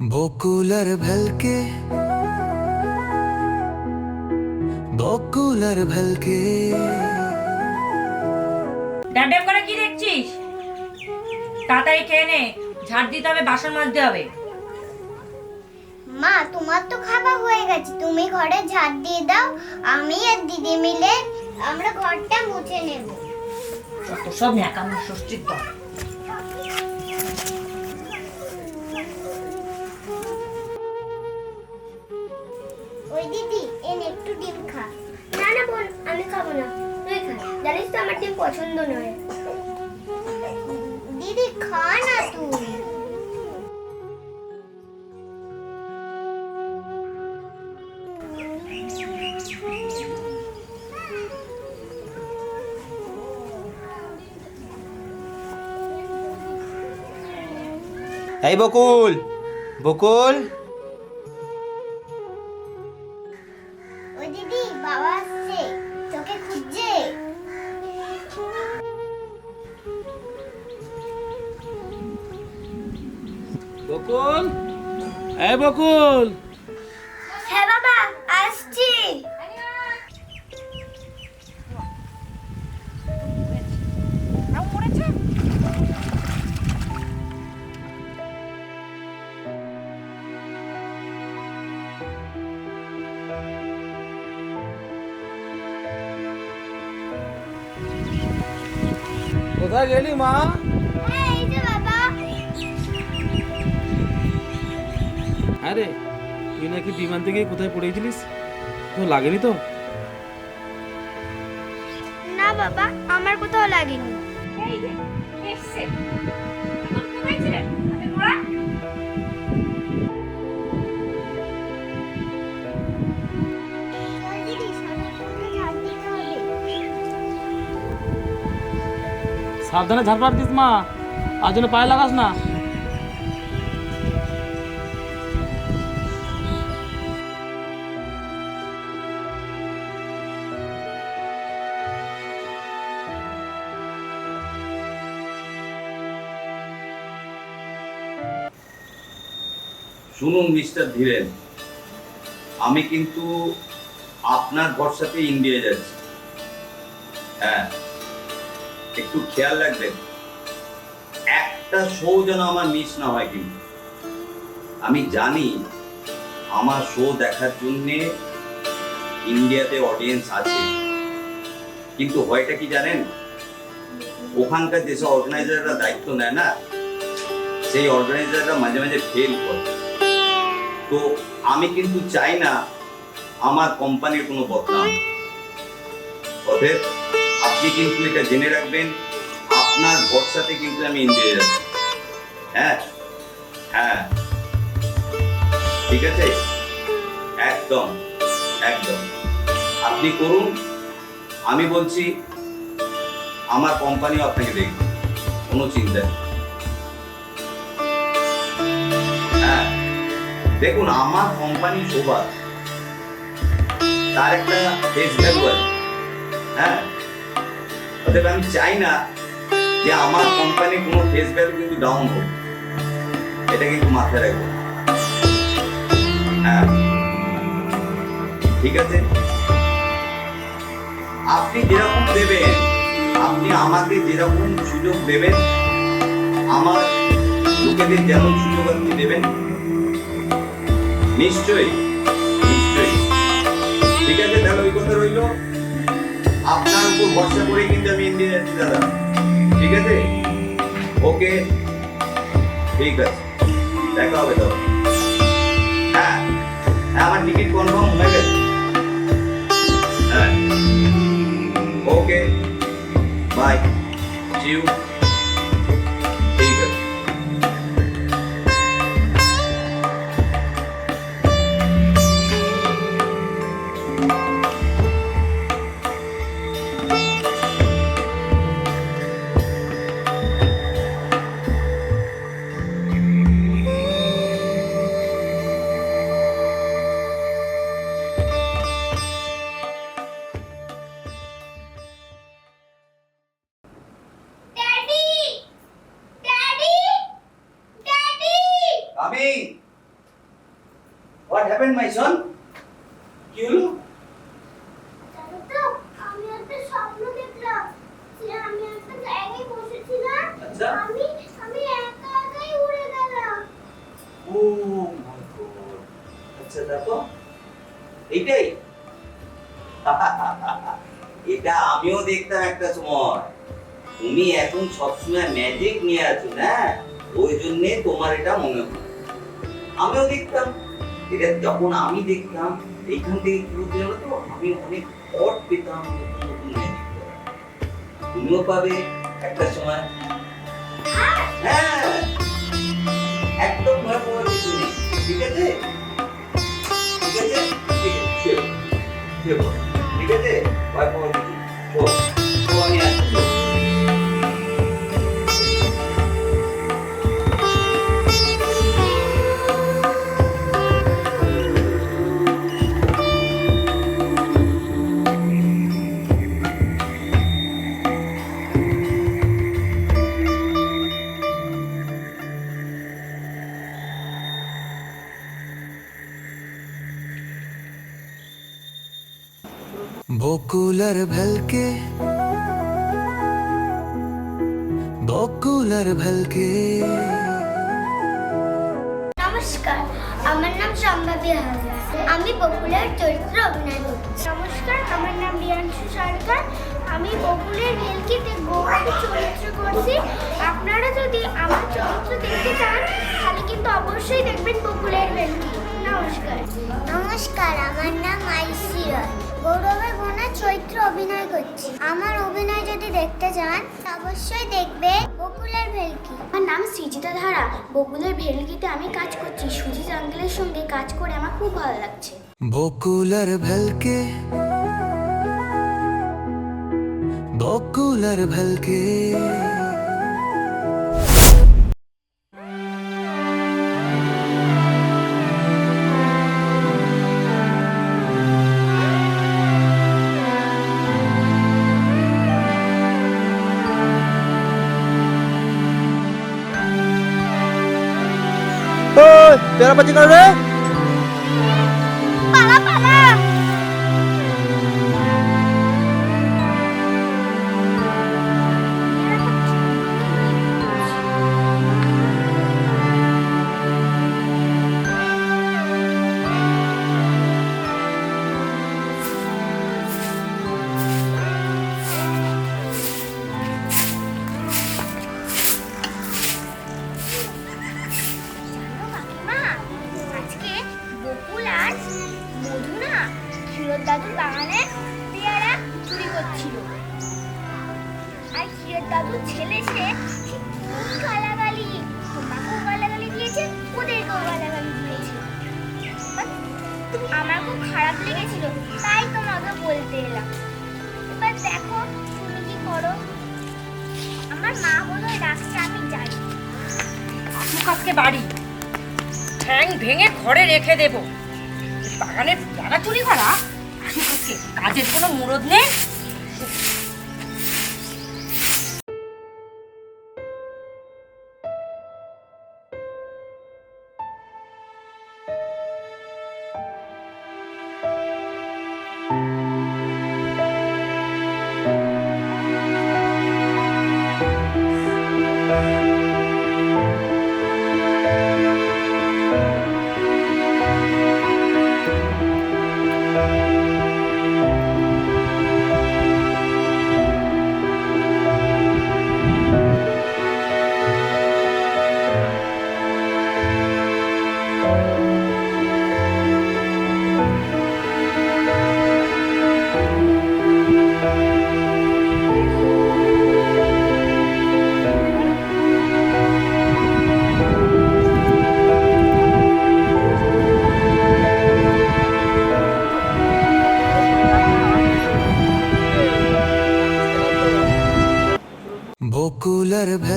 বকুলার ভেলকে বকুলার ভেলকে। ড্যাব করে কি দেখছিস? তাড়াতাড়ি খেয়ে নে ঝাড় দিতে হবে বাসন মাজতে হবে। মা তোমার তো খাওয়া হয়ে গেছে তুমি ঘরে ঝাড় দিয়ে দাও আমি আর দিদি মিলে আমরা ঘরটা মুছে নেব। সব ন্যাকামো ষষ্ঠীর দল। ওই দিদি, এন একটু ডিম খা। না না, বোন, আমি খাব না। তুই খা। জানিস তো আমার ডিম পছন্দ নয়। দিদি, খা না তুই। এই বকুল বকুল। বকুল। এই বকুল। হ্যাঁ বাবা আসছি। কোথায় গেলি মা? আরে তুই নাকি বিমান থেকে কোথায় পড়েছিলিস তো লাগেনি তো? না বাবা আমার কোথাও লাগেনি। ঝাড় সাবধানে ঝাড়পাট দিস মা। আর জন্য পায়ে লাগাস না। শুনুন মিস্টার ধীরেন আমি কিন্তু আপনার ভরসাতে ইন্ডিয়া যাচ্ছি। হ্যাঁ একটু খেয়াল রাখবেন, একটা শো যেন আমার মিস না হয় কিন্তু। আমি জানি আমার শো দেখার জন্যে ইন্ডিয়াতে অডিয়েন্স আছে, কিন্তু হয়টা কি জানেন? ওখানকার যেসব অর্গানাইজাররা দায়িত্ব নেয় না, সেই অর্গানাইজাররা মাঝে মাঝে ফেল করে। তো আমি কিন্তু চাই না আমার কোম্পানির কোনো বদনাম। অতএব আপনি কিন্তু এটা জেনে রাখবেন, আপনার ভরসাতে কিন্তু আমি ইন্ডিয়া যাচ্ছি হ্যাঁ? হ্যাঁ। ঠিক আছে? একদম একদম। আপনি করুন, আমি বলছি, আমার কোম্পানিও আপনাকে দেখবে, কোনো চিন্তা নেই। দেখুন, আমার কোম্পানি শোভা তার একটা ফেস ভ্যালু আছে হ্যাঁ? অতএব আমি চাই না যে আমার কোম্পানি কোনো ফেস ভ্যালু কিন্তু ডাউন হোক। এটা কিন্তু মাথায় রাখব। হ্যাঁ? ঠিক আছে? আপনি যেরকম দেবেন, আপনি আমাকে যেরকম সুযোগ দেবেন, আমার লোকেদের যেমন সুযোগ আপনি দেবেন নিশ্চয়ই নিশ্চয়ই। ঠিক আছে, তাহলে ওই কথা রইল। আপনার উপর ভরসা করে কিন্তু আমি ইন্ডিয়া যাচ্ছি দাদা ঠিক আছে? ওকে। ঠিক আছে। দেখা হবে তো হ্যাঁ আমার টিকিট কনফার্ম হয়ে গেছে। হ্যাঁ। ওকে। বাই চিউ ঠিক একটা জায়গায় বসেছিলাম। আমি আমি একা একাই উড়ে গেলাম। Oh my God. আচ্ছা দেখো। এইটাই। এটা আমিও দেখতাম একটা সময়। তুমি এখন সবসময় ম্যাজিক নিয়ে আছো না ওই জন্যে তোমার এটা মনে হয়। আমিও দেখতাম। এটা যখন আমি দেখতাম এইখান থেকে কি হতো জানো আমি অনেক পট পেতাম তুমিও পাবে একটা সময়। হ্যাঁ একদম ভয় পাওয়ার কিছু নেই। ঠিক আছে? ঠিক আছে। ঠিক আছে। বকুলার ভেলকে বকুলার ভেলকে। নমস্কার, আমার নাম সম্ভাবী হালদার আমি বকুলের চরিত্র অভিনয় করছি। নমস্কার, আমার নাম রিয়াংশু সরকার। আমি বকুলের ভেলকিতে গৌরবের চরিত্র করছি। আপনারা যদি আমার চরিত্র দেখতে চান, তাহলে কিন্তু অবশ্যই দেখবেন বকুলের ভেলকি। নমস্কার। নমস্কার আমার নাম আইসি রয়। গৌরবের বোনের চরিত্র অভিনয় করছি। আমার অভিনয় যদি দেখতে চান অবশ্যই দেখবে বকুলের ভেলকি। আমার নাম সৃজিতা ধারা। বকুলের ভেলকিতে আমি কাজ করছি। সুজিত আঙ্কেলের সঙ্গে কাজ করে আমার খুব ভালো লাগছে। বকুলার ভেলকে। বকুলার ভেলকে। তেরা বাজি কর রে আমার খুব খারাপ লেগেছিল, তাই তোমাকে বলতে এলাম। এবার দেখো, তুমি কি করো? আমার মা বলে ডাকছে, আমি যাই। আসুক আজকে বাড়ি। ঠ্যাং ভেঙে ঘরে রেখে দেব। বাগানের জায়গা চুরি করা? আসুক আজকে কাজের কোনো মুরদ নেই?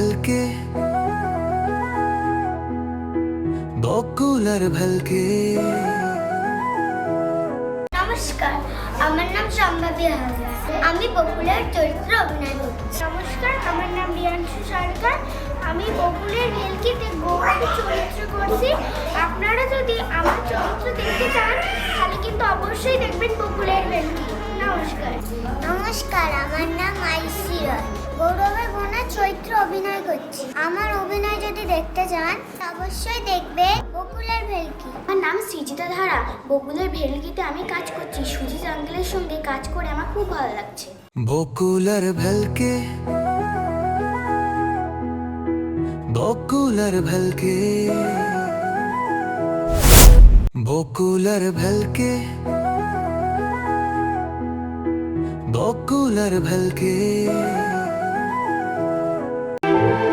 ভেলকে। বকুলার ভেলকে। নমস্কার আমার নাম সম্ভাবী হালদার আমি বকুলের চরিত্র অভিনয় করছি। নমস্কার আমার নাম রিয়াংশু সরকার। আমি বকুলের ভেলকিতে গৌরী চরিত্র করছি। আপনারা যদি আমার চরিত্র দেখতে চান তাহলে কিন্তু অবশ্যই দেখবেন বকুলের ভেলকি নমস্কার। নমস্কার আমার নাম আইসি রয়। গৌরবের বোনের চরিত্র অভিনয় করছি। আমার অভিনয় যদি দেখতে চান অবশ্যই দেখবে বকুলের ভেলকি। আমার নাম সৃজিতা ধারা। বকুলের ভেলকিতে আমি কাজ করছি। সুজিত আঙ্কেলের সঙ্গে কাজ করে আমার খুব ভালো লাগছে। বকুলার ভেলকে। বকুলার ভেলকে। বকুলার ভেলকে। বকুলার ভেলকে। Thank you.